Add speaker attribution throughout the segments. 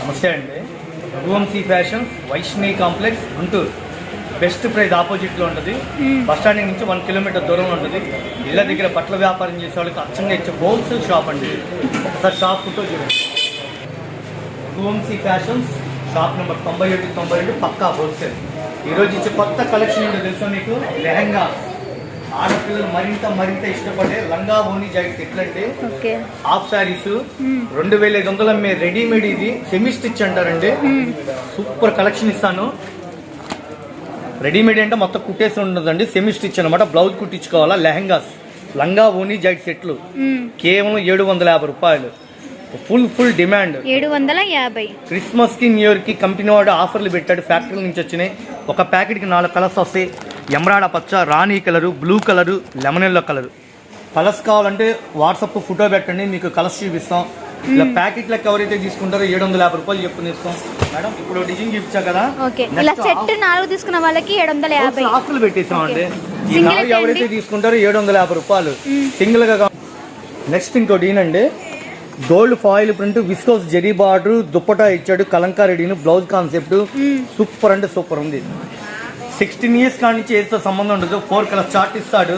Speaker 1: నమస్తే అండి. Raghuvanshi fashions Vaishnavi complex Guntur. Best price ఆపోజిట్లో ఉంటుంది. బస్ స్టాండ్ నుంచి వన్ కిలోమీటర్ దూరంలో ఉంటుంది. ఇళ్ళ దగ్గర బట్టల వ్యాపారం చేసే వాళ్ళకి అచ్చంగా ఇచ్చే హోల్సేల్ షాప్ అండి ఒకసారి షాప్ ఫోటో చూడండి. రఘువంశీ ఫ్యాషన్స్ షాప్ నెంబర్ తొంభై ఒకటి తొంభై రెండు పక్కా హోల్సేల్ ఈరోజు ఇచ్చే కొత్త కలెక్షన్ ఏంటో తెలుసా మీకు? లెహంగా. ఆడపిల్లలు మరింత మరింత ఇష్టపడే లంగా ఓని జాకెట్ ఎట్లంటే హాఫ్ శారీస్ రెండు వేల ఐదు వందలు అమ్మే రెడీమేడ్ ఇది. సెమీ స్టిచ్ అంటారండి సూపర్ కలెక్షన్ ఇస్తాను. రెడీమేడ్ అంటే మొత్తం కుట్టేసి ఉండదండి. సెమీ స్టిచ్ అనమాట బ్లౌజ్ కుట్టించుకోవాలా? లెహంగాస్. లంగా ఓని జాకెట్ సెట్లు. కేవలం ఏడు వందల యాభై రూపాయలు. Full full demand.
Speaker 2: ఏడు వందల యాభై.
Speaker 1: క్రిస్మస్కి న్యూ ఇయర్కి కంపెనీ వాడు ఆఫర్లు పెట్టాడు. ఫ్యాక్టరీ నుంచి వచ్చినాయి. ఒక ప్యాకెట్కి నాలుగు కలర్స్ వస్తాయి. ఎమరాడ పచ్చ రాణి colour blue colour lemon yellow colour. Colours కావాలంటే వాట్సాప్ ఫోటో పెట్టండి మీకు కలర్స్ చూపిస్తాం. ఇలా ప్యాకెట్లకు ఎవరైతే తీసుకుంటారో ఏడు వందల యాభై రూపాయలు చెప్పుకుని ఇస్తాం మేడం ఇప్పుడు డిజైన్ చూపించా కదా?
Speaker 2: ఇలా సెట్ నాలుగు తీసుకున్న వాళ్ళకి ఏడు వందల యాభై.
Speaker 1: ఆఫర్లు పెట్టేసాం అండి ఈ నాలుగు ఎవరైతే? తీసుకుంటారో ఏడు వందల యాభై రూపాయలు. సింగిల్గా నెక్స్ట్ ఇంకోటి ఈయనండి gold foil print viscose zari border dupatta ఇచ్చాడు కలంకా రెడీను బ్లౌజ్ కాన్సెప్ట్ సూపర్ అంటే సూపర్ ఉంది. సిక్స్టీన్ ఇయర్స్ కాడి నుంచి సంబంధం ఉండదు. ఫోర్ కలర్ చార్ట్ ఇస్తాడు.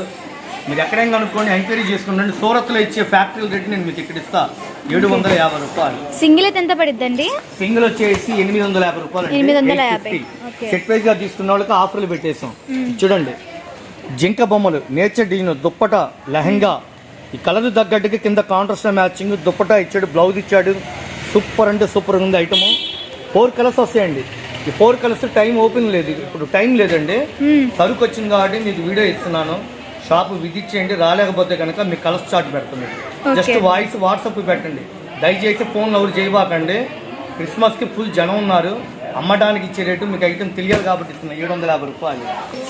Speaker 1: మీరు ఎక్కడైనా కనుక్కోండి ఎంక్వైరీ చేసుకుంటండి సూరత్లో ఇచ్చే ఫ్యాక్టరీ రేట్ నేను మీకు ఇక్కడ ఇస్తా. ఏడు వందల యాభై రూపాయలు.
Speaker 2: సింగిల్ అయితే ఎంత పడిద్దండి?
Speaker 1: సింగిల్ వచ్చేసి ఎనిమిది వందల యాభై రూపాయలు
Speaker 2: ఎనిమిది వందల యాభై.
Speaker 1: సెట్ వైజ్గా తీసుకున్న వాళ్ళకి ఆఫర్లు పెట్టేసాం చూడండి. జింక బొమ్మలు నేచర్ డిజైన్ దుప్పట లెహంగా. ఈ కలర్ తగ్గట్టుగా కింద కాంట్రాస్ట్ మ్యాచింగ్ దుప్పట ఇచ్చాడు బ్లౌజ్ ఇచ్చాడు. సూపర్ అంటే సూపర్ ఉంది ఐటమ్. ఫోర్ కలర్స్ వస్తాయండి. ఈ ఫోర్ కలర్స్ టైం ఓపెన్ లేదు. ఇప్పుడు టైం లేదండి. సరుకు వచ్చింది కాబట్టి మీకు వీడియో ఇస్తున్నాను. షాప్ విజిట్ చేయండి. రాలేకపోతే కనుక మీకు కలర్స్ చార్ట్ పెడుతుంది. జస్ట్ వాయిస్ వాట్సాప్ పెట్టండి. దయచేసి ఫోన్లో ఎవరు చేయబాకండి. క్రిస్మస్కి ఫుల్ జనం ఉన్నారు. అమ్మడానికి ఇచ్చే రేటు మీకు ఐటమ్ తెలియాలి కాబట్టి ఇస్తున్నా. ఏడు వందల యాభై రూపాయలు.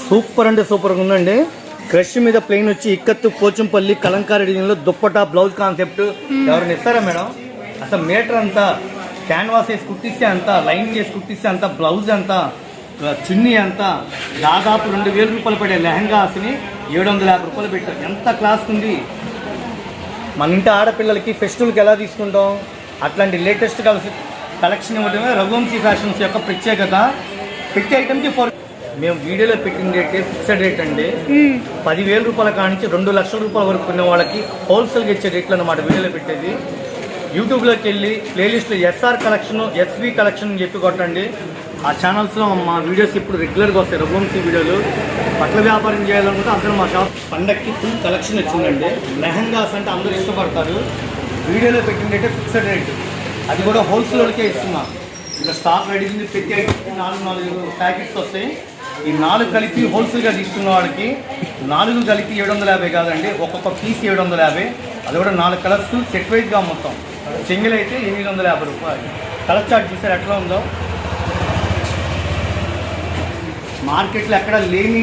Speaker 1: సూపర్ అంటే సూపర్గా ఉందండి. క్రష్ మీద ప్లెయిన్ వచ్చి ఇక్కత్తు పోచంపల్లి కలంకారీ డిజైన్లో దుప్పటా బ్లౌజ్ కాన్సెప్ట్. ఎవరిని ఇస్తారా మేడం? అసలు మీటర్ అంతా క్యాన్వాస్ వేసి కుట్టిస్తే అంత లైన్ చేసి కుట్టిస్తే అంత బ్లౌజ్ అంతా చున్నీ అంతా దాదాపు రెండు వేల రూపాయలు పడే లెహంగాస్ని ఏడు వందల యాభై రూపాయలు పెట్టారు. ఎంత క్లాస్ ఉంది? మన ఇంటి ఆడపిల్లలకి ఫెస్టివల్కి ఎలా తీసుకుంటాం? అట్లాంటి లేటెస్ట్ కలెక్షన్ ఇవ్వడమే రఘువంశీ ఫ్యాషన్స్ యొక్క ప్రత్యేకత. పెట్టే ఐటమ్కి ఫోర్ మేము వీడియోలో పెట్టిన రేటే ఫిక్స్డ్ రేట్ అండి. పదివేల రూపాయల కానించి రెండు లక్షల రూపాయల వరకు కొన్న వాళ్ళకి హోల్సేల్గా ఇచ్చే రేట్లు అన్నమాట వీడియోలో పెట్టేది. యూట్యూబ్లోకి వెళ్ళి ప్లేలిస్ట్లో ఎస్ఆర్ కలెక్షన్ ఎస్వి కలెక్షన్ అని చెప్పి కొట్టండి. ఆ ఛానల్స్లో మా వీడియోస్ ఇప్పుడు రెగ్యులర్గా వస్తాయి రఘువంశీ వీడియోలు. బట్టల వ్యాపారం చేయాలనుకుంటే అందరూ మా షాప్ పండక్కి ఫుల్ కలెక్షన్ వచ్చిందండి. లెహంగాస్ అంటే అందరూ ఇష్టపడతారు. వీడియోలో పెట్టిందంటే ఫిక్స్డ్ రేట్ అది కూడా హోల్సేల్కే ఇస్తున్నాం. ఇంకా స్టాక్ రెడీ ప్రతి ఐటమ్కి నాలుగు నాలుగు ప్యాకెట్స్ వస్తాయి. ఈ నాలుగు కలిపి హోల్సేల్గా తీసుకున్న వాడికి నాలుగు కలిపి ఏడు వందల యాభై కాదండి ఒక్కొక్క పీస్ ఏడు వందల యాభై. అది కూడా నాలుగు కలర్స్ సెట్ వైజ్గా మొత్తం. సింగిల్ అయితే ఎనిమిది వందల యాభై రూపాయలు. కలర్ చార్ట్ చూసారు ఎట్లా ఉందో? మార్కెట్లో ఎక్కడ లేని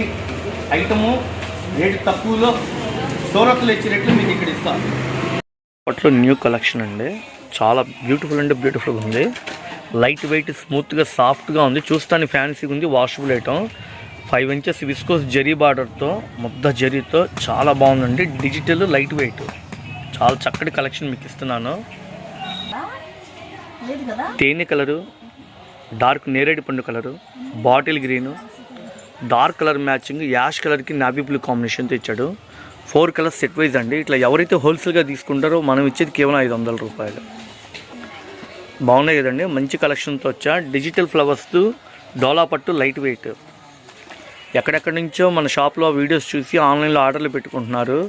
Speaker 1: ఐటము రేటు తక్కువలో సూరత్లో ఇచ్చే రేట్లు మీకు ఇక్కడ ఇస్తాను. అప్పట్లో న్యూ కలెక్షన్ అండి. చాలా బ్యూటిఫుల్ అంటే బ్యూటిఫుల్గా ఉంది. లైట్ వెయిట్ స్మూత్గా సాఫ్ట్గా ఉంది. చూస్తానికి ఫ్యాన్సీగా ఉంది. Washable item five inches viscose zari బార్డర్తో ముద్ద జరీతో చాలా బాగుందండి. డిజిటల్ లైట్ వెయిట్ చాలా చక్కటి కలెక్షన్ మీకు ఇస్తున్నాను. తేనె కలరు డార్క్ నేరేడు పండు colour bottle green dark colour matching ash కలర్కి నాబీ బ్లూ కాంబినేషన్తో ఇచ్చాడు. ఫోర్ కలర్స్ సెట్ వైజ్ అండి. ఇట్లా ఎవరైతే హోల్సేల్గా తీసుకుంటారో మనం ఇచ్చేది కేవలం ఐదు వందల రూపాయలు. బాగున్నాయి కదండి. మంచి కలెక్షన్తో వచ్చా. డిజిటల్ ఫ్లవర్స్ డోలా పట్టు లైట్ వెయిట్ ఎక్కడెక్కడి నుంచో మన షాప్లో వీడియోస్ చూసి ఆన్లైన్లో ఆర్డర్లు పెట్టుకుంటున్నారు.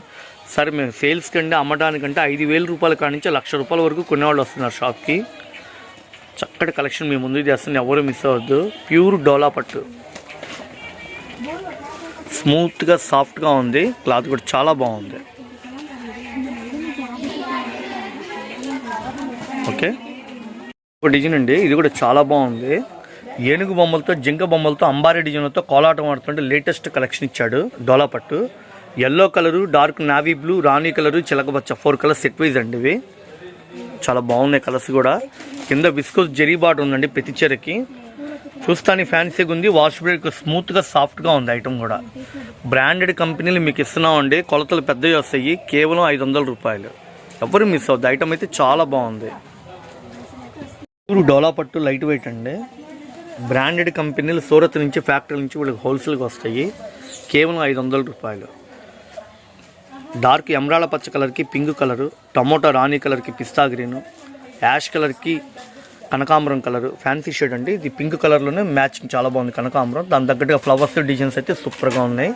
Speaker 1: సరే మేము సేల్స్ కంటే అమ్మడానికంటే ఐదు వేల రూపాయల కాడి నుంచి లక్ష రూపాయల వరకు కొనేవాళ్ళు వస్తున్నారు షాప్కి చక్కటి కలెక్షన్ మీ ముందు చేస్తుంది ఎవరు మిస్ అవ్వద్దు. ప్యూర్ డోలా పట్టు. స్మూత్గా సాఫ్ట్గా ఉంది. క్లాత్ కూడా చాలా బాగుంది. ఓకే. ఒక డిజైన్ అండి. ఇది కూడా చాలా బాగుంది. ఏనుగు బొమ్మలతో జింక బొమ్మలతో అంబారీ డిజైన్లతో కోలాటం ఆడుతుంటే లేటెస్ట్ కలెక్షన్ ఇచ్చాడు డోలా పట్టు. Yellow colour dark navy blue రాణి కలరు చిలకబచ్చ ఫోర్ కలర్స్ సెట్ వైజ్ అండి ఇవి. చాలా బాగున్నాయి కలర్స్ కూడా. కింద విస్కోస్ జెరీ బార్డర్ ఉందండి ప్రతి చీరకి. చూస్తాను ఫ్యాన్సీగా ఉంది. వాష్ బ్రేక్ స్మూత్గా సాఫ్ట్గా ఉంది ఐటమ్ కూడా. బ్రాండెడ్ కంపెనీలు మీకు ఇస్తున్నామండి. కొలతలు పెద్దవి వస్తాయి. కేవలం ఐదు వందల రూపాయలు. ఎవరు మిస్ అవుద్ది ఐటమ్ అయితే చాలా బాగుంది. డోలా పట్టు లైట్ వెయిట్ అండి. బ్రాండెడ్ కంపెనీలు సూరత్ నుంచి ఫ్యాక్టరీ నుంచి వీళ్ళకి హోల్సేల్గా వస్తాయి. కేవలం ఐదు వందల రూపాయలు. డార్క్ ఎమరాల పచ్చ కలర్కి పింక్ కలరు టమోటా రాణి కలర్కి పిస్తా గ్రీను యాష్ కలర్కి కనకాంబరం కలర్. ఫ్యాన్సీ షేడ్ అండి. ఇది పింక్ కలర్లోనే మ్యాచింగ్ చాలా బాగుంది కనకాంబరం. దాని తగ్గట్టుగా ఫ్లవర్స్ డిజైన్స్ అయితే సూపర్గా ఉన్నాయి.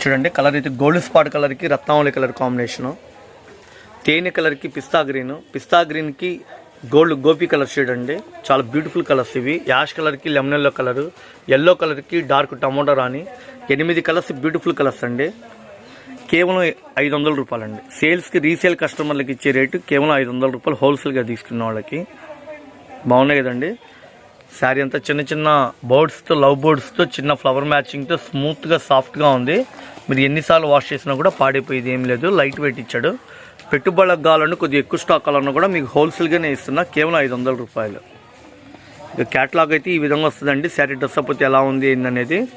Speaker 1: చూడండి కలర్ అయితే గోల్డ్ స్పాట్ కలర్కి రత్నావళి కలర్ కాంబినేషను. తేనె కలర్కి పిస్తా గ్రీన్. పిస్తా గ్రీన్కి గోల్డ్ గోపి కలర్ షేడ్ అండి. చాలా బ్యూటిఫుల్ కలర్స్ ఇవి. యాష్ కలర్కి లెమన్ ఎల్లో కలర్. ఎల్లో కలర్కి డార్క్ టమోటా రాని ఎనిమిది కలర్స్ బ్యూటిఫుల్ కలర్స్ అండి. కేవలం ఐదు వందల రూపాయలండి. సేల్స్కి రీసేల్ కస్టమర్లకి ఇచ్చే రేటు కేవలం ఐదు వందల రూపాయలు హోల్సేల్గా తీసుకున్న వాళ్ళకి. బాగున్నాయి కదండి. శారీ అంతా చిన్న చిన్న బర్డ్స్తో లవ్ బర్డ్స్తో చిన్న ఫ్లవర్ మ్యాచింగ్తో స్మూత్గా సాఫ్ట్గా ఉంది. మీరు ఎన్నిసార్లు వాష్ చేసినా కూడా పాడైపోయేది ఏం లేదు. లైట్ వెయిట్ ఇచ్చాడు. పెట్టుబడులకు కావాలన్నా కొద్దిగా ఎక్కువ స్టాక్ కావాలన్నా కూడా మీకు హోల్సేల్గానే ఇస్తున్నా. కేవలం ఐదు వందల రూపాయలు. ఇక క్యాట్లాగ్ అయితే ఈ విధంగా వస్తుందండి. శారీ డ్రెస్ అప్ ఎలా ఉంది ఏందనేది.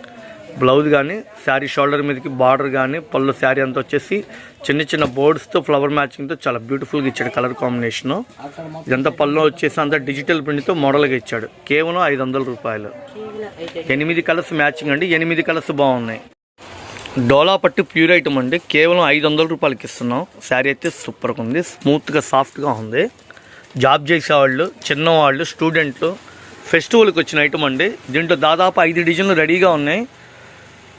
Speaker 1: బ్లౌజ్ కానీ శారీ షోల్డర్ మీదకి బార్డర్ కానీ పళ్ళు శారీ అంతా వచ్చేసి చిన్న చిన్న బోర్డ్స్తో ఫ్లవర్ మ్యాచింగ్తో చాలా బ్యూటిఫుల్గా ఇచ్చాడు కలర్ కాంబినేషను ఇదంతా పళ్ళు వచ్చేసి అంతా డిజిటల్ ప్రింట్తో మోడల్గా ఇచ్చాడు. కేవలం ఐదు వందల రూపాయలు. ఎనిమిది కలర్స్ మ్యాచింగ్ అండి. ఎనిమిది కలర్స్ బాగున్నాయి. డోలా పట్టు ప్యూర్ ఐటమ్ అండి. కేవలం ఐదు వందల రూపాయలకి ఇస్తున్నాం. శారీ అయితే సూపర్గా ఉంది. స్మూత్గా సాఫ్ట్గా ఉంది. జాబ్ చేసేవాళ్ళు చిన్నవాళ్ళు స్టూడెంట్లు ఫెస్టివల్కి వచ్చిన ఐటమ్ అండి. దీంట్లో దాదాపు ఐదు డిజైన్లు రెడీగా ఉన్నాయి.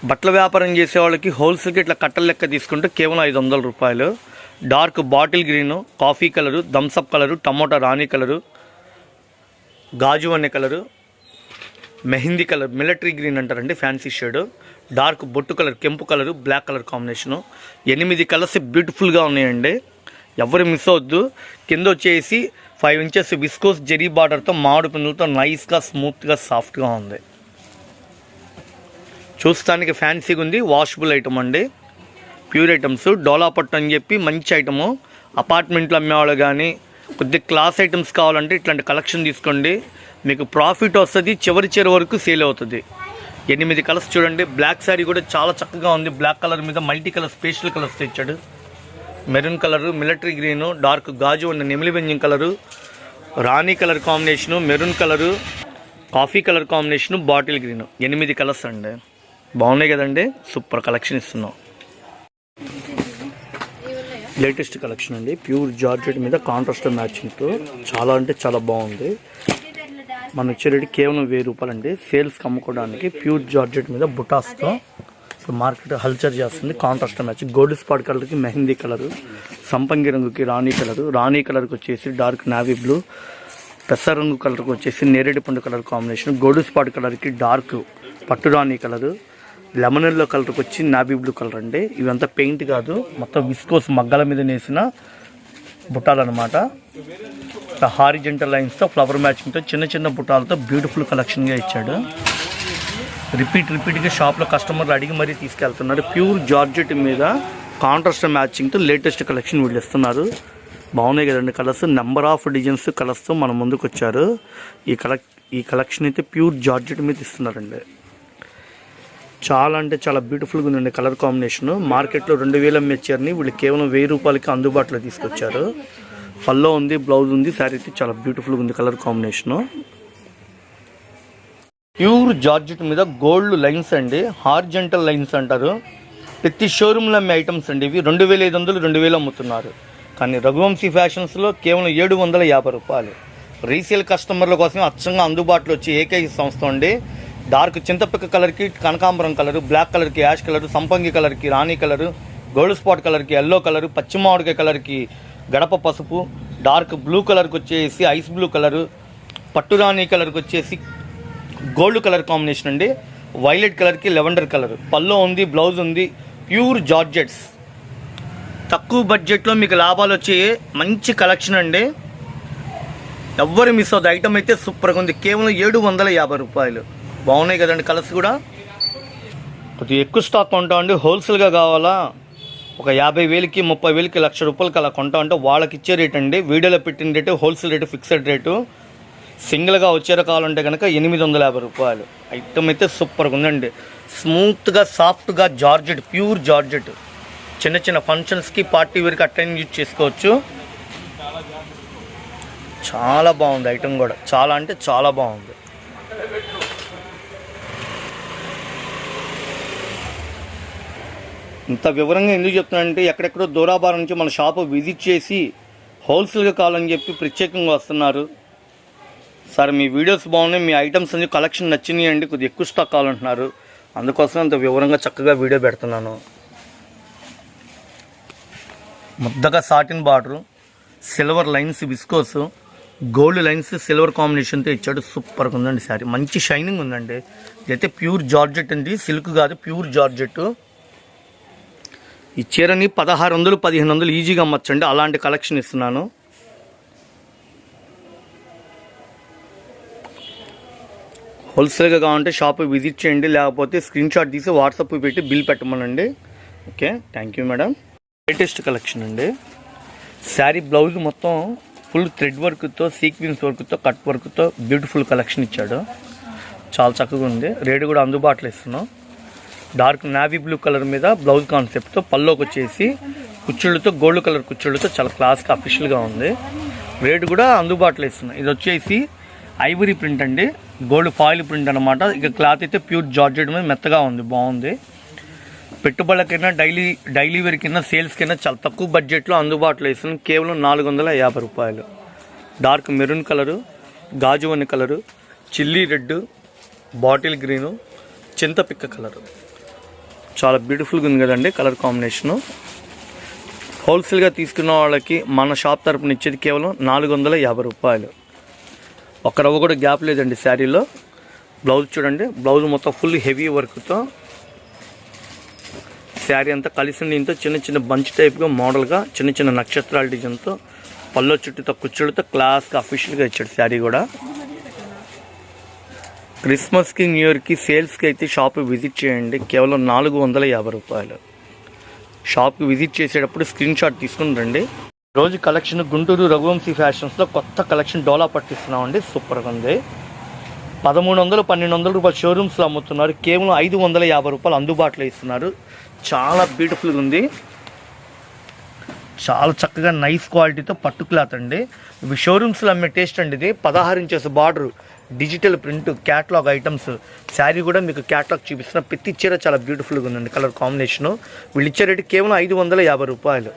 Speaker 1: బట్టల వ్యాపారం చేసే వాళ్ళకి హోల్సేల్కి ఇట్లా కట్టల లెక్క తీసుకుంటే కేవలం ఐదు వందల రూపాయలు. Dark bottle green coffee colour Thums Up colour tomato రాణి కలరు గాజు అనే colour mehndi colour military green అంటారండి ఫ్యాన్సీ షేడ్. డార్క్ బొట్టు కలర్ కెంపు కలర్ బ్లాక్ కలర్ కాంబినేషను. ఎనిమిది కలర్స్ బ్యూటిఫుల్గా ఉన్నాయండి. ఎవరు మిస్ అవద్దు కింద వచ్చేసి ఫైవ్ ఇంచెస్ విస్కోస్ జెరీ బార్డర్తో మామిడి పిందులతో నైస్గా స్మూత్గా సాఫ్ట్గా ఉంది. చూస్తానికి ఫ్యాన్సీగా ఉంది. వాషబుల్ ఐటమ్ అండి. ప్యూర్ ఐటమ్స్ డోలా పట్టు అని చెప్పి మంచి ఐటము అపార్ట్మెంట్లో అమ్మేవాళ్ళు కానీ కొద్దిగా క్లాస్ ఐటమ్స్ కావాలంటే ఇట్లాంటి కలెక్షన్ తీసుకోండి. మీకు ప్రాఫిట్ వస్తుంది చివరి చివరి వరకు సేల్ అవుతుంది. ఎనిమిది కలర్స్ చూడండి. బ్లాక్ శారీ కూడా చాలా చక్కగా ఉంది. బ్లాక్ కలర్ మీద మల్టీ కలర్ స్పెషల్ కలర్స్ తెచ్చాడు. Maroon colour military green dark గాజు ఉన్న నెమిలి బెంజం కలరు రాణి colour combination maroon colour coffee colour combination bottle green ఎనిమిది కలర్స్ అండి. బాగున్నాయి కదండి. సూపర్ కలెక్షన్ ఇస్తున్నాం. లేటెస్ట్ కలెక్షన్ అండి. ప్యూర్ జార్జెట్ మీద కాంట్రాస్ట్ మ్యాచింగ్తో చాలా అంటే చాలా బాగుంది. మన వచ్చే రేటు కేవలం వెయ్యి రూపాయలు అండి సేల్స్కి అమ్ముకోవడానికి ప్యూర్ జార్జెట్ మీద బుటాస్తో ఇప్పుడు మార్కెట్ హల్చర్ చేస్తుంది. Contrast match. గోల్డ్ స్పాట్ కలర్కి మెహందీ కలరు సంపంగి రంగుకి రాణి కలరు. రాణి కలర్కి వచ్చేసి డార్క్ నావీ బ్లూ. పెసర రంగు కలర్కి వచ్చేసి నేరేడు పండు కలర్ కాంబినేషన్. గోల్డ్ స్పాట్ కలర్కి డార్క్ పట్టు రాణి కలరు. లెమన్ ఎల్లో కలర్కి వచ్చి నాబీ బ్లూ కలర్ అండి ఇవంతా పెయింట్ కాదు. మొత్తం విస్కోస్ మగ్గల మీద నేసిన బుట్టాలన్నమాట. హారిజెంటల్ లైన్స్తో ఫ్లవర్ మ్యాచింగ్తో చిన్న చిన్న బుట్టాలతో బ్యూటిఫుల్ కలెక్షన్గా ఇచ్చాడు. రిపీట్ రిపీట్గా షాప్లో కస్టమర్లు అడిగి మరీ తీసుకెళ్తున్నారు. ప్యూర్ జార్జెట్ మీద కాంట్రాస్ట్ మ్యాచింగ్తో లేటెస్ట్ కలెక్షన్ వీళ్ళు ఇస్తున్నారు. బాగున్నాయి కదండి కలర్స్. నెంబర్ ఆఫ్ డిజైన్స్ కలర్స్తో మన ముందుకు వచ్చారు ఈ కలెక్ ఈ కలెక్షన్ అయితే ప్యూర్ జార్జెట్ మీద ఇస్తున్నారండి. చాలా అంటే చాలా బ్యూటిఫుల్గా ఉందండి కలర్ కాంబినేషన్ మార్కెట్లో రెండు వేల మెచ్చర్ని వీళ్ళు కేవలం వెయ్యి రూపాయలకి అందుబాటులో తీసుకొచ్చారు. పల్లో ఉంది బ్లౌజ్ ఉంది శారీ అయితే చాలా బ్యూటిఫుల్గా ఉంది కలర్ కాంబినేషను ప్యూర్ జార్జెట్ మీద గోల్డ్ లైన్స్ అండి హార్జెంటల్ లైన్స్ అంటారు. ప్రతి షోరూంలో అమ్మే ఐటమ్స్ అండి ఇవి. రెండు వేల ఐదు వందలు రెండు వేలు అమ్ముతున్నారు. కానీ రఘువంశీ ఫ్యాషన్స్లో కేవలం ఏడు వందల యాభై రూపాయలు. రీసేల్ కస్టమర్ల కోసం అచ్చంగా అందుబాటులో వచ్చే ఏకైక సంస్థ అండి. డార్క్ చింతపిక్క కలర్కి కనకాంబరం కలరు బ్లాక్ కలర్కి యాష్ కలరు సంపంగి కలర్కి రాణి కలరు గోల్డ్ స్పాట్ కలర్కి ఎల్లో కలరు పశ్చిమామిడికాయ కలర్కి గడప పసుపు డార్క్ బ్లూ కలర్కి వచ్చేసి ఐస్ బ్లూ కలరు పట్టురాణి కలర్కి వచ్చేసి గోల్డ్ కలర్ కాంబినేషన్ అండి. వైలెట్ కలర్కి లెవెండర్ కలర్. పల్లో ఉంది బ్లౌజ్ ఉంది ప్యూర్ జార్జెట్స్. తక్కువ బడ్జెట్లో మీకు లాభాలు వచ్చే మంచి కలెక్షన్ అండి. ఎవ్వరు మిస్ అవుతుంది ఐటమ్ అయితే సూపర్గా ఉంది. కేవలం ఏడు వందల యాభై రూపాయలు. బాగున్నాయి కదండి కలర్స్ కూడా? కొద్దిగా ఎక్కువ స్టాక్ కొంటా అండి. హోల్సేల్గా కావాలా? ఒక యాభై వేలకి ముప్పై వేలకి లక్ష రూపాయలకి అలా కొంటా అంటే వాళ్ళకి ఇచ్చే రేట్ అండి. వీడియోలో పెట్టిన rate wholesale rate fixed rate. సింగిల్గా వచ్చే కావాలంటే కనుక ఎనిమిది వందల యాభై రూపాయలు. ఐటమ్ అయితే సూపర్గా ఉందండి. స్మూత్గా సాఫ్ట్గా జార్జెట్ ప్యూర్ జార్జెట్. చిన్న చిన్న ఫంక్షన్స్కి పార్టీ వేర్కి అటెండ్ యూజ్ చేసుకోవచ్చు. చాలా బాగుంది ఐటమ్ కూడా. చాలా అంటే చాలా బాగుంది. ఇంత వివరంగా ఎందుకు చెప్తున్నానంటే ఎక్కడెక్కడో దూరాభారం నుంచి మన షాపు విజిట్ చేసి హోల్సేల్గా కావాలని చెప్పి ప్రత్యేకంగా వస్తున్నారు. సార్ మీ వీడియోస్ బాగున్నాయి మీ ఐటమ్స్ అన్ని కలెక్షన్ నచ్చినాయి అండి కొద్దిగా ఎక్కువ స్టాక్ కావాలంటున్నారు. అందుకోసం అంత వివరంగా చక్కగా వీడియో పెడుతున్నాను. ముద్దగా satin border silver lines viscose gold lines silver కాంబినేషన్తో ఇచ్చాడు. సూపర్గా ఉందండి శారీ మంచి షైనింగ్ ఉందండి. ఇదైతే ప్యూర్ జార్జెట్ అండి. సిల్క్ కాదు ప్యూర్ జార్జెట్. ఈ చీరని పదహారు వందలు పదిహేను వందలు ఈజీగా అమ్మచ్చండి. అలాంటి కలెక్షన్ ఇస్తున్నాను. హోల్సేల్గా కావాలంటే షాప్ విజిట్ చేయండి. లేకపోతే స్క్రీన్ షాట్ తీసి వాట్సాప్ పెట్టి bill పెట్టమనండి. Okay thank you madam latest collection అండి. శారీ బ్లౌజ్ మొత్తం ఫుల్ థ్రెడ్ వర్క్తో సీక్వెన్స్ వర్క్తో కట్ వర్క్తో బ్యూటిఫుల్ కలెక్షన్ ఇచ్చాడు. చాలా చక్కగా ఉంది. రేటు కూడా అందుబాటులో ఇస్తున్నాం. డార్క్ నావీ బ్లూ కలర్ మీద బ్లౌజ్ కాన్సెప్ట్తో పల్లోకి వచ్చేసి కుచ్చుళ్ళతో గోల్డ్ కలర్ కుచ్చుళ్ళతో చాలా క్లాస్గా అఫీషియల్గా ఉంది. రేటు కూడా అందుబాటులో ఇస్తున్నాయి. ఇది వచ్చేసి ఐవరీ ప్రింట్ అండి. గోల్డ్ ఫాయిల్ ప్రింట్ అనమాట ఇక క్లాత్ అయితే ప్యూర్ జార్జెట్ మీద మెత్తగా ఉంది బాగుంది. పెట్టుబడులకైనా డైలీ డైలీ వేర్ కింద సేల్స్ కింద చాలా తక్కువ బడ్జెట్లో అందుబాటులో ఇస్తున్నాం కేవలం నాలుగు వందల యాభై రూపాయలు. Dark maroon colour గాజువని colour chilli red bottle green చింతపిక్క colour. చాలా బ్యూటిఫుల్గా ఉంది కదండి కలర్ కాంబినేషను హోల్సేల్గా తీసుకున్న వాళ్ళకి మన షాప్ తరపున ఇచ్చేది కేవలం నాలుగు వందల యాభై రూపాయలు. ఒక రవ్వ కూడా గ్యాప్ లేదండి శారీలో బ్లౌజ్ చూడండి బ్లౌజ్ మొత్తం ఫుల్ హెవీ వర్క్తో శారీ అంతా కలిసి దీంతో చిన్న చిన్న బంచ్ టైప్గా మోడల్గా చిన్న చిన్న నక్షత్రాల డిజైన్తో పల్లో చుట్టూతో కుచ్చులతో క్లాస్గా అఫీషియల్గా ఇచ్చాడు శారీ కూడా. క్రిస్మస్కి న్యూ ఇయర్కి సేల్స్కి అయితే షాప్ విజిట్ చేయండి. కేవలం నాలుగు వందల యాభై రూపాయలు. షాప్కి విజిట్ చేసేటప్పుడు స్క్రీన్ షాట్ తీసుకుని రండి. రోజు కలెక్షన్ గుంటూరు రఘువంశీ ఫ్యాషన్స్లో కొత్త కలెక్షన్ డోలా పట్టిస్తున్నామండి. సూపర్గా ఉంది. పదమూడు వందలు పన్నెండు వందల రూపాయలు షోరూమ్స్లో అమ్ముతున్నారు. కేవలం ఐదు వందల యాభై రూపాయలు అందుబాటులో ఇస్తున్నారు. చాలా బ్యూటిఫుల్గా ఉంది. చాలా చక్కగా నైస్ క్వాలిటీతో పట్టు క్లాత్ అండి. ఇవి షోరూమ్స్లో అమ్మే టేస్ట్ అండి ఇది. పదహారు inches border. Digital print catalogue items sari కూడా మీకు క్యాట్లాగ్ చూపిస్తున్న ప్రతి చీర చాలా బ్యూటిఫుల్గా ఉందండి. కలర్ కాంబినేషను వీళ్ళు ఇచ్చే రేటు కేవలం ఐదు వందల యాభై రూపాయలు.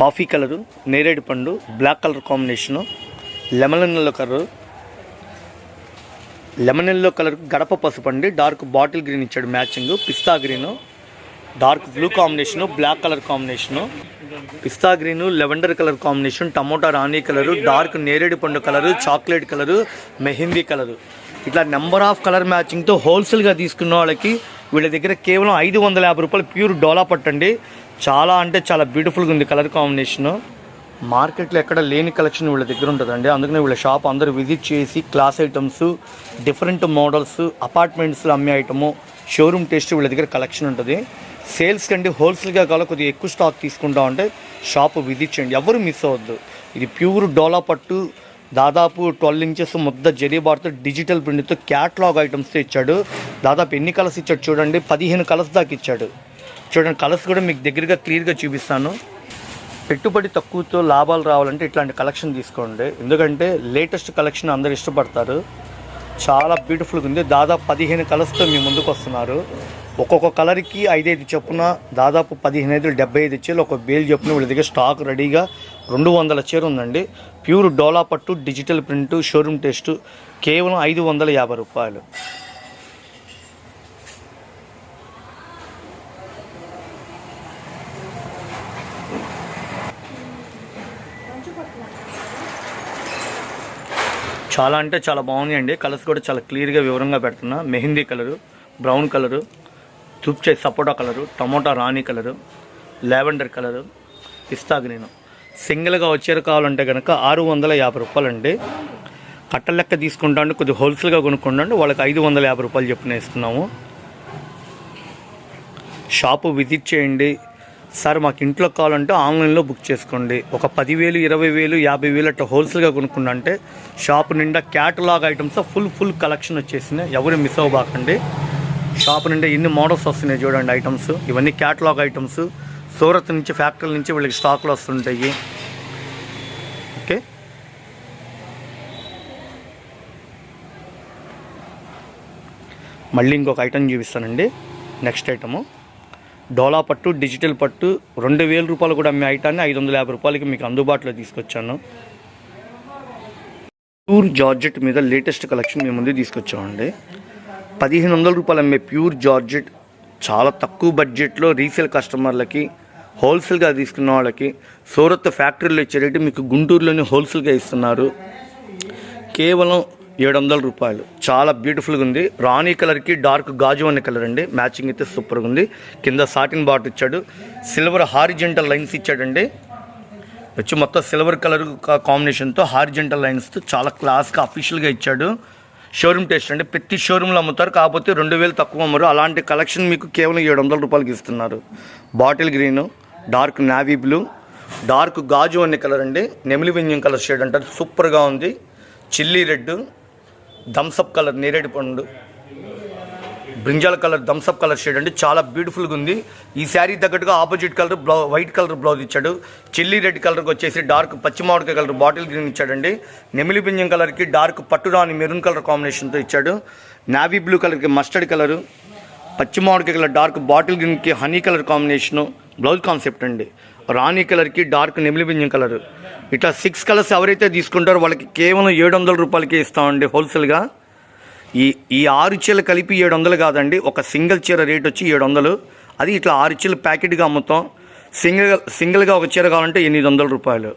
Speaker 1: కాఫీ కలరు నేరేడు పండు black colour combination lemon yellow colour lemon yellow colour గడప పసుపు అండి. డార్క్ బాటిల్ గ్రీన్ ఇచ్చాడు మ్యాచింగ్ పిస్తా green dark blue combination black colour combination పిస్తా green lavender colour combination tomato రాణి కలరు డార్క్ నేరేడు పండు colour chocolate colour mehndi colour. ఇట్లా number of colour మ్యాచింగ్తో హోల్సేల్గా తీసుకున్న వాళ్ళకి వీళ్ళ దగ్గర కేవలం ఐదు వందల యాభై రూపాయలు ప్యూర్ డోలా పట్టండి చాలా అంటే చాలా బ్యూటిఫుల్గా ఉంది కలర్ కాంబినేషను. మార్కెట్లో ఎక్కడ లేని కలెక్షన్ వీళ్ళ దగ్గర ఉంటుందండి. అందుకనే వీళ్ళ షాప్ అందరూ విజిట్ చేసి క్లాస్ ఐటమ్స్ డిఫరెంట్ మోడల్స్ అపార్ట్మెంట్స్లో అమ్మే ఐటము షోరూమ్ టేస్ట్ వీళ్ళ దగ్గర కలెక్షన్ ఉంటుంది. సేల్స్ కంటే హోల్సేల్గా కావాలి కొద్దిగా ఎక్కువ స్టాక్ తీసుకుంటా ఉంటే షాప్ విజిట్ చేయండి ఎవరు మిస్ అవ్వద్దు. ఇది ప్యూర్ డోలా పట్టు. దాదాపు ట్వెల్వ్ ఇంచెస్ ముద్ద జరీ బార్తో డిజిటల్ ప్రింట్తో క్యాట్లాగ్ ఐటమ్స్తో ఇచ్చాడు దాదాపు ఎన్ని కలర్స్ ఇచ్చాడు చూడండి. పదిహేను కలర్స్ దాకా ఇచ్చాడు. చూడండి కలర్స్ కూడా మీకు దగ్గరగా క్లియర్గా చూపిస్తాను. పెట్టుబడి తక్కువతో లాభాలు రావాలంటే ఇట్లాంటి కలెక్షన్ తీసుకోండి. ఎందుకంటే లేటెస్ట్ కలెక్షన్ అందరు ఇష్టపడతారు. చాలా బ్యూటిఫుల్గా ఉంది. దాదాపు పదిహేను కలర్స్తో మీ ముందుకు వస్తున్నారు. ఒక్కొక్క కలర్కి ఐదైదు చొప్పున దాదాపు పదిహేను ఐదు డెబ్బై ఐదు చీరలు ఒక బేల్ చొప్పున వీళ్ళ దగ్గర స్టాక్ రెడీగా రెండు వందల చీర ఉందండి. ప్యూర్ డోలా పట్టు డిజిటల్ ప్రింట్ షోరూమ్ టెస్ట్ కేవలం ఐదు వందల యాభై రూపాయలు. చాలా అంటే చాలా బాగున్నాయండి. కలర్స్ కూడా చాలా క్లియర్గా వివరంగా పెడుతున్నా. మెహందీ కలరు బ్రౌన్ కలరు తుప్చే సపోటా కలరు టమోటా రాణి కలరు లావెండర్ కలరు పిస్తా నేను. సింగిల్గా వచ్చేరు కావాలంటే కనుక ఆరు వందల యాభై రూపాయలండి. కట్టల లెక్క తీసుకుంటాండి కొద్దిగా హోల్సేల్గా కొనుక్కుంటాండి వాళ్ళకి ఐదు వందల యాభై రూపాయలు చెప్పిన ఇస్తున్నాము. షాపు విజిట్ చేయండి. సార్ మాకు ఇంట్లో కావాలంటే ఆన్లైన్లో బుక్ చేసుకోండి. ఒక పదివేలు ఇరవై వేలు యాభై వేలు అట్లా హోల్సేల్గా కొనుక్కున్నా అంటే షాప్ నిండా catalogue items full full collection వచ్చేసినాయి. ఎవరు మిస్ అవ్వబాకండి. షాప్ నుండి ఎన్ని మోడల్స్ వస్తున్నాయి చూడండి ఐటమ్స్. ఇవన్నీ క్యాటలాగ్ ఐటమ్స్ సూరత్ నుంచి ఫ్యాక్టరీ నుంచి వీళ్ళకి స్టాక్లు వస్తుంటాయి. ఓకే. మళ్ళీ ఇంకొక ఐటమ్ చూపిస్తానండి. నెక్స్ట్ ఐటము డోలా పట్టు డిజిటల్ పట్టు. రెండు వేల రూపాయలు కూడా అమ్మే ఐటాన్ని ఐదు వందల యాభై రూపాయలకి మీకు అందుబాటులో తీసుకొచ్చాను. టూర్ జార్జెట్ మీద లేటెస్ట్ కలెక్షన్ మేము ముందు తీసుకొచ్చామండి. పదిహేను వందల రూపాయలు అమ్మే ప్యూర్ జార్జెట్ చాలా తక్కువ బడ్జెట్లో రీసేల్ కస్టమర్లకి హోల్సేల్గా తీసుకున్న వాళ్ళకి సూరత్ ఫ్యాక్టరీలో ఇచ్చే రేటు మీకు గుంటూరులోనే హోల్సేల్గా ఇస్తున్నారు. కేవలం ఏడు వందల రూపాయలు. చాలా బ్యూటిఫుల్గా ఉంది. రాణి కలర్కి డార్క్ గాజు అనే కలర్ అండి. మ్యాచింగ్ అయితే సూపర్గా ఉంది. కింద సాటిన్ బాట్ ఇచ్చాడు. సిల్వర్ హారిజెంటల్ లైన్స్ ఇచ్చాడండి. వచ్చి మొత్తం సిల్వర్ కలర్ కాంబినేషన్తో హారిజెంటల్ లైన్స్తో చాలా క్లాస్గా అఫీషియల్గా ఇచ్చాడు. షోరూమ్ టేస్ట్ అంటే ప్రతి షోరూంలో అమ్ముతారు కాకపోతే రెండు వేలు తక్కువ అమ్మరు. అలాంటి కలెక్షన్ మీకు కేవలం ఏడు వందల రూపాయలకి ఇస్తున్నారు. Bottle green dark navy blue dark గాజు అనే కలర్ అండి. నెమిలి వింజం కలర్ షేడ్ అంటారు. సూపర్గా ఉంది. చిల్లీ రెడ్ థమ్సప్ కలర్ నేరేడు పండు. Brinjal colour Thums Up colour shade అండి. చాలా బ్యూటిఫుల్గా ఉంది. ఈ శారీ తగ్గట్టుగా ఆపోజిట్ కలర్ బ్లౌ వైట్ కలర్ బ్లౌజ్ ఇచ్చాడు. చిల్లీ రెడ్ కలర్కి వచ్చేసి డార్క్ పచ్చిమామిడికాయ కలర్ బాటిల్ గ్రీన్ ఇచ్చాడండి. నెమిలి బింజం కలర్కి డార్క్ పట్టురాని మెరూన్ కలర్ కాంబినేషన్తో ఇచ్చాడు. నావీ బ్లూ కలర్కి మస్టర్డ్ కలరు. పచ్చిమామిడికాయ కలర్ డార్క్ బాటిల్ గ్రీన్కి honey colour combination blouse concept అండి. రాణి కలర్కి డార్క్ నెమిలి బింజం కలర్. ఇట్లా సిక్స్ కలర్స్ ఎవరైతే తీసుకుంటారో వాళ్ళకి కేవలం ఏడు వందల రూపాయలకి ఇస్తామండి హోల్సేల్గా. ఈ ఈ ఆరు చీరలు కలిపి ఏడు వందలు కాదండి ఒక సింగిల్ చీర రేట్ వచ్చి ఏడు వందలు. అది ఇట్లా ఆరు చీరలు ప్యాకెట్గా అమ్ముతాం సింగిల్ సింగిల్గా ఒక చీర కావాలంటే ఎనిమిది వందల రూపాయలు.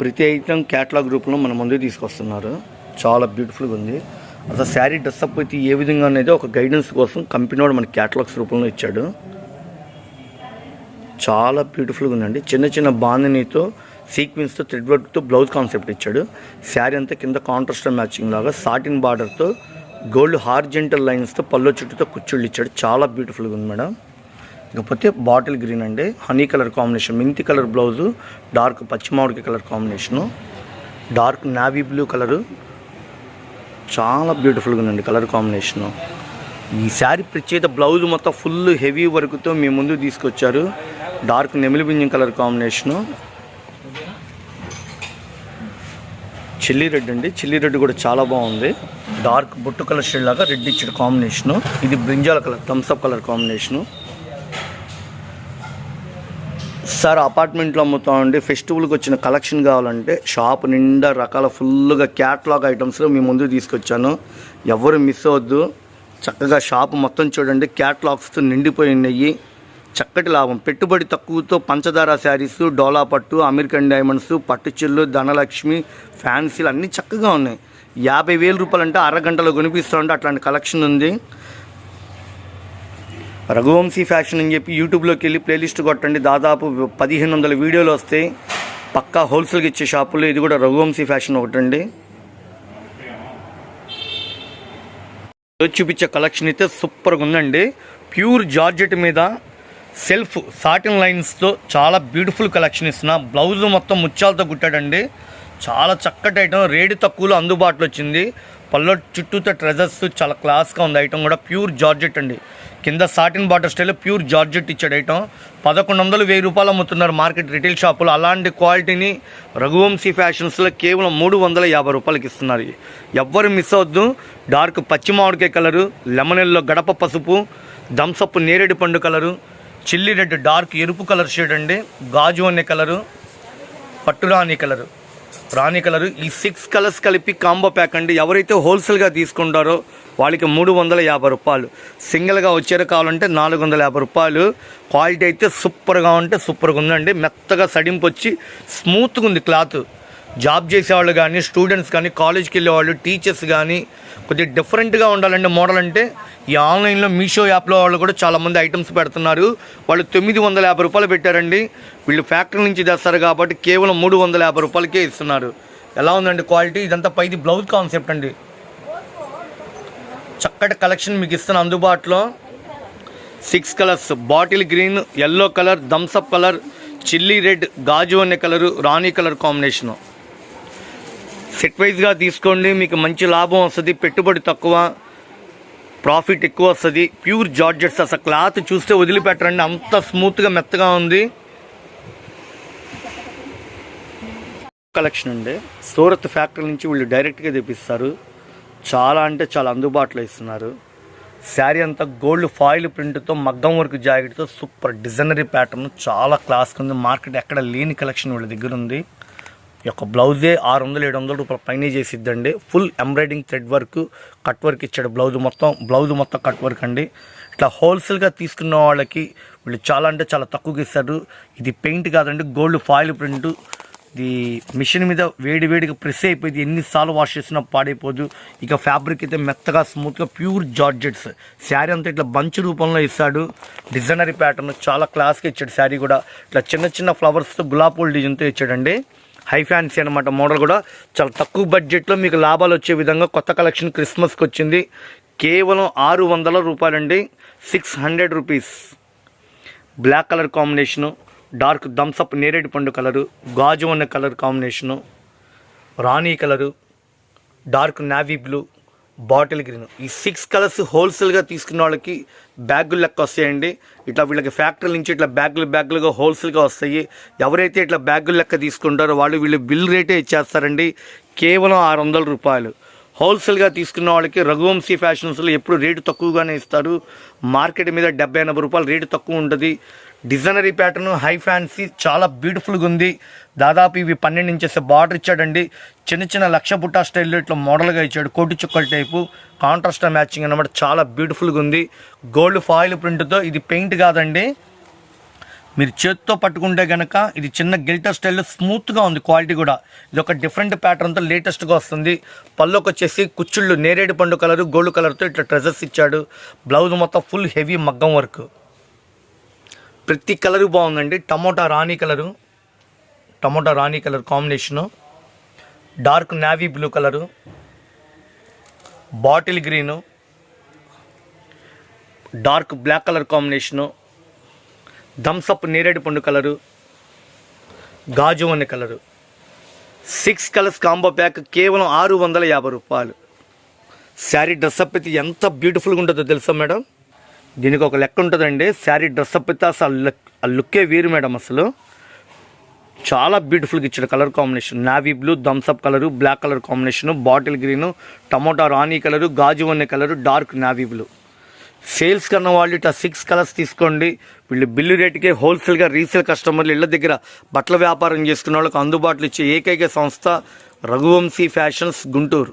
Speaker 1: ప్రతి ఐటమ్ క్యాటలాగ్ రూపంలో మన ముందు తీసుకొస్తున్నారు. చాలా బ్యూటిఫుల్గా ఉంది. అసలు శారీ డ్రెస్అప్ అయితే ఏ విధంగా అనేది ఒక గైడెన్స్ కోసం కంపెనీ వాడు మన క్యాటలాగ్స్ రూపంలో ఇచ్చాడు. చాలా బ్యూటిఫుల్గా ఉందండి. చిన్న చిన్న బాందినీతో సీక్వెన్స్తో థ్రెడ్ వర్క్తో బ్లౌజ్ కాన్సెప్ట్ ఇచ్చాడు. శారీ అంతా కింద కాంట్రాస్ట్ మ్యాచింగ్ లాగా సాటిన్ బార్డర్తో గోల్డ్ హార్జెంటల్ లైన్స్తో పల్లో చుట్టూతో కుచ్చుళ్ళు ఇచ్చాడు. చాలా బ్యూటిఫుల్గా ఉంది మేడం. ఇకపోతే బాటిల్ గ్రీన్ అండి. హనీ కలర్ కాంబినేషన్ మింతి colour blouse dark పచ్చిమామిడికి colour combination. Dark navy blue colour. చాలా బ్యూటిఫుల్గా ఉందండి కలర్ కాంబినేషను. ఈ శారీ ప్రత్యేక బ్లౌజ్ మొత్తం ఫుల్ హెవీ వర్క్తో మీ ముందు తీసుకొచ్చారు. డార్క్ నెమిలి బింజం కలర్ కాంబినేషను. చిల్లీ రెడ్ అండి. చిల్లీ రెడ్ కూడా చాలా బాగుంది. డార్క్ బొట్టు కలర్ షేడ్ లాగా రెడ్ ఇచ్చిన కాంబినేషను ఇది brinjal colour Thums Up colour combination sir అపార్ట్మెంట్లో అమ్ముతామండి. ఫెస్టివల్కి వచ్చిన కలెక్షన్ కావాలంటే షాప్ నిండా రకాల ఫుల్గా క్యాట్లాగ్ ఐటమ్స్లో మీ ముందు తీసుకొచ్చాను. ఎవరు మిస్ అవ్వద్దు. చక్కగా షాప్ మొత్తం చూడండి. క్యాట్లాగ్స్తో నిండిపోయి ఉన్నాయి చక్కటి లాభం. పెట్టుబడి తక్కువతో పంచదార శారీస్ డోలా పట్టు అమెరికన్ డైమండ్స్ పట్టుచెల్లు ధనలక్ష్మి ఫ్యాన్సీలు అన్నీ చక్కగా ఉన్నాయి. యాభై వేల రూపాయలు అంటే అరగంటలో కొనిపిస్తామంటే అట్లాంటి కలెక్షన్ ఉంది. రఘువంశీ ఫ్యాషన్ అని చెప్పి యూట్యూబ్లోకి వెళ్ళి ప్లేలిస్ట్ కొట్టండి. దాదాపు పదిహేను వందల వీడియోలు వస్తాయి. పక్కా హోల్సేల్కి ఇచ్చే షాపులో ఇది కూడా రఘువంశీ ఫ్యాషన్ ఒకటండి. చూపించే కలెక్షన్ అయితే సూపర్గా ఉందండి. ప్యూర్ జార్జెట్ మీద సెల్ఫ్ సాటిన్ లైన్స్తో చాలా బ్యూటిఫుల్ కలెక్షన్ ఇస్తున్నా. బ్లౌజ్ మొత్తం ముత్యాలతో కుట్టాడండి. చాలా చక్కటి ఐటమ్ రేటు తక్కువలో అందుబాటులో వచ్చింది. పల్లో చుట్టూతో ట్రెజర్స్ చాలా క్లాస్గా ఉంది. ఐటమ్ కూడా ప్యూర్ జార్జెట్ అండి. కింద సాటిన్ బాటర్ స్టైల్లో ప్యూర్ జార్జెట్ ఇచ్చాడు ఐటమ్ పదకొండు వందలు వెయ్యి రూపాయలు అమ్ముతున్నారు మార్కెట్ రిటైల్ షాపులో అలాంటి క్వాలిటీని రఘువంశీ ఫ్యాషన్స్లో కేవలం మూడు వందల యాభై రూపాయలకి ఇస్తున్నారు. ఎవ్వరు మిస్ అవద్దు డార్క్ పచ్చి మామిడికాయ కలరు లెమన్ ఎల్లో గడప పసుపు థమ్సప్ నేరేడు పండు కలరు చిల్లీ రెడ్ డార్క్ ఎరుపు కలర్ షేడ్ అండి. గాజు అనే కలరు పట్టురాని కలరు రాణి కలరు. ఈ సిక్స్ కలర్స్ కలిపి కాంబో ప్యాక్ అండి. ఎవరైతే హోల్సేల్గా తీసుకుంటారో వాళ్ళకి మూడు వందల యాభై రూపాయలు. సింగిల్గా వచ్చారు కావాలంటే నాలుగు వందల యాభై రూపాయలు. క్వాలిటీ అయితే సూపర్గా ఉంటే సూపర్గా ఉందండి. మెత్తగా సడింపు వచ్చి స్మూత్గా ఉంది క్లాత్ జాబ్ చేసేవాళ్ళు కానీ స్టూడెంట్స్ కానీ కాలేజ్కి వెళ్ళేవాళ్ళు టీచర్స్ కానీ కొద్దిగా డిఫరెంట్గా ఉండాలండి మోడల్ అంటే ఈ ఆన్లైన్లో మీషో యాప్లో వాళ్ళు కూడా చాలామంది ఐటమ్స్ పెడుతున్నారు. వాళ్ళు తొమ్మిది వందల యాభై రూపాయలు పెట్టారండి. వీళ్ళు ఫ్యాక్టరీ నుంచి తెస్తారు కాబట్టి కేవలం మూడు వందల యాభై రూపాయలకే ఇస్తున్నారు. ఎలా ఉందండి క్వాలిటీ ఇదంతా పైది బ్లౌజ్ కాన్సెప్ట్ అండి. చక్కటి కలెక్షన్ మీకు ఇస్తున్న అందుబాటులో. Six colours bottle green yellow colour Thums Up colour chilli red గాజు అనే కలరు రాణి కలర్ కాంబినేషను సెట్ వైజ్గా తీసుకోండి. మీకు మంచి లాభం వస్తుంది. పెట్టుబడి తక్కువ. ప్రాఫిట్ ఎక్కువ వస్తుంది. ప్యూర్ జార్జెట్స్ అసలు క్లాత్ చూస్తే వదిలిపెట్టరండి. అంత స్మూత్గా మెత్తగా ఉంది. కలెక్షన్ అండి. సూరత్ ఫ్యాక్టరీ నుంచి వీళ్ళు డైరెక్ట్గా తెప్పిస్తారు. చాలా అంటే చాలా అందుబాటులో ఇస్తున్నారు. శారీ అంతా గోల్డ్ ఫాయిల్ ప్రింట్తో మగ్గం వర్క్ జాకెట్తో సూపర్ డిజైనరీ ప్యాటర్న్ చాలా క్లాస్గా ఉంది. మార్కెట్ ఎక్కడ లేని కలెక్షన్ వీళ్ళ దగ్గర ఉంది. ఈ యొక్క బ్లౌజే ఆరు వందలు ఏడు వందల రూపాయల పైన చేసిద్దండి. Full embroidering thread work cut work ఇచ్చాడు బ్లౌజ్ మొత్తం. బ్లౌజ్ మొత్తం కట్ వర్క్ అండి. ఇట్లా హోల్సేల్గా తీసుకున్న వాళ్ళకి వీళ్ళు చాలా అంటే చాలా తక్కువకి ఇస్తారు. ఇది పెయింట్ కాదండి గోల్డ్ ఫాయిల్ ప్రింట్. ఇది మిషన్ మీద వేడి వేడిగా ప్రెస్ అయిపోయింది. ఎన్నిసార్లు వాష్ చేసినా పాడైపోదు. ఇక ఫ్యాబ్రిక్ అయితే మెత్తగా స్మూత్గా ప్యూర్ జార్జెట్స్. శారీ అంతా ఇట్లా బంచ్ రూపంలో ఇస్తాడు. డిజైనరీ ప్యాటర్న్ చాలా క్లాస్గా ఇచ్చాడు శారీ కూడా. ఇట్లా చిన్న చిన్న ఫ్లవర్స్తో గులాబ్ పూల డిజైన్తో ఇచ్చాడండి. హై ఫ్యాన్సీ అనమాట మోడల్ కూడా. చాలా తక్కువ బడ్జెట్లో మీకు లాభాలు వచ్చే విధంగా కొత్త కలెక్షన్ క్రిస్మస్కి వచ్చింది. కేవలం ఆరు వందల రూపాయలండి. Six hundred rupees. Black colour combination. Dark Thums Up నేరేడు పండు కలరు. గాజు ఉన్న కలర్ కాంబినేషను. రాణి colour. Dark navy blue. Bottle green. ఈ సిక్స్ కలర్స్ హోల్సేల్గా తీసుకున్న వాళ్ళకి బ్యాగులు లెక్క వస్తాయండి. ఇట్లా వీళ్ళకి ఫ్యాక్టరీ నుంచి ఇట్లా బ్యాగులు బ్యాగులుగా హోల్సేల్గా వస్తాయి. ఎవరైతే ఇట్లా బ్యాగులు లెక్క తీసుకుంటారో వాళ్ళు వీళ్ళు బిల్ రేటే ఇచ్చేస్తారండి. కేవలం ఆరు వందల రూపాయలు. హోల్సేల్గా తీసుకున్న వాళ్ళకి రఘువంశీ ఫ్యాషన్స్లో ఎప్పుడు రేటు తక్కువగానే ఇస్తారు. మార్కెట్ మీద డెబ్బై ఎనభై రూపాయలు రేటు తక్కువ ఉంటుంది. డిజైనరీ ప్యాటర్న్ హై ఫ్యాన్సీ చాలా బ్యూటిఫుల్గా ఉంది. దాదాపు ఇవి పన్నెండు ఇంచెస్ బార్డర్ ఇచ్చాడండి. చిన్న చిన్న లక్ష బుట్టా స్టైల్లో ఇట్లా మోడల్గా ఇచ్చాడు. కోటి చుక్కల టైపు కాంట్రాస్ట్ మ్యాచింగ్ అనమాట చాలా బ్యూటిఫుల్గా ఉంది. గోల్డ్ ఫాయిల్ ప్రింట్తో ఇది పెయింట్ కాదండి. మీరు చేత్తో పట్టుకుంటే కనుక ఇది చిన్న గిల్టర్ స్టైల్లో స్మూత్గా ఉంది క్వాలిటీ కూడా. ఇది ఒక డిఫరెంట్ ప్యాటర్న్తో లేటెస్ట్గా వస్తుంది. పళ్ళుకి వచ్చేసి కుచ్చుళ్ళు నేరేడు పండు కలరు గోల్డ్ కలర్తో ఇట్లా ట్రెజర్స్ ఇచ్చాడు. బ్లౌజ్ మొత్తం ఫుల్ హెవీ మగ్గం వర్క్ ప్రతి కలరు బాగుందండి. టమోటా రాణి కలరు టమోటా రాణి colour combination dark navy blue colour bottle green dark black colour combination Thums Up నేరేడు పండు కలరు గాజు అనే colour. Six colours combo pack కేవలం ఆరు వందల యాభై రూపాయలు. శారీ డ్రెస్అప్ అయితే ఎంత బ్యూటిఫుల్గా ఉంటుందో తెలుసా మేడం? దీనికి ఒక లెక్క ఉంటుందండి. శారీ డ్రెస్అప్ అయితే అసలు ఆ లుక్కే వేరు మేడం అసలు. చాలా బ్యూటిఫుల్గా ఇచ్చాడు colour combination. Navy blue Thums Up colour black colour combination bottle green tomato రాణి కలరు గాజు అనే colour dark navy blue. Sales కన్నా వాళ్ళు ఇట్లా సిక్స్ కలర్స్ తీసుకోండి. వీళ్ళు బిల్లు రేటుకే హోల్సేల్గా రీసేల్ కస్టమర్లు ఇళ్ళ దగ్గర బట్టల వ్యాపారం చేసుకున్న వాళ్ళకు అందుబాటులో ఇచ్చే ఏకైక సంస్థ రఘువంశీ ఫ్యాషన్స్ గుంటూరు.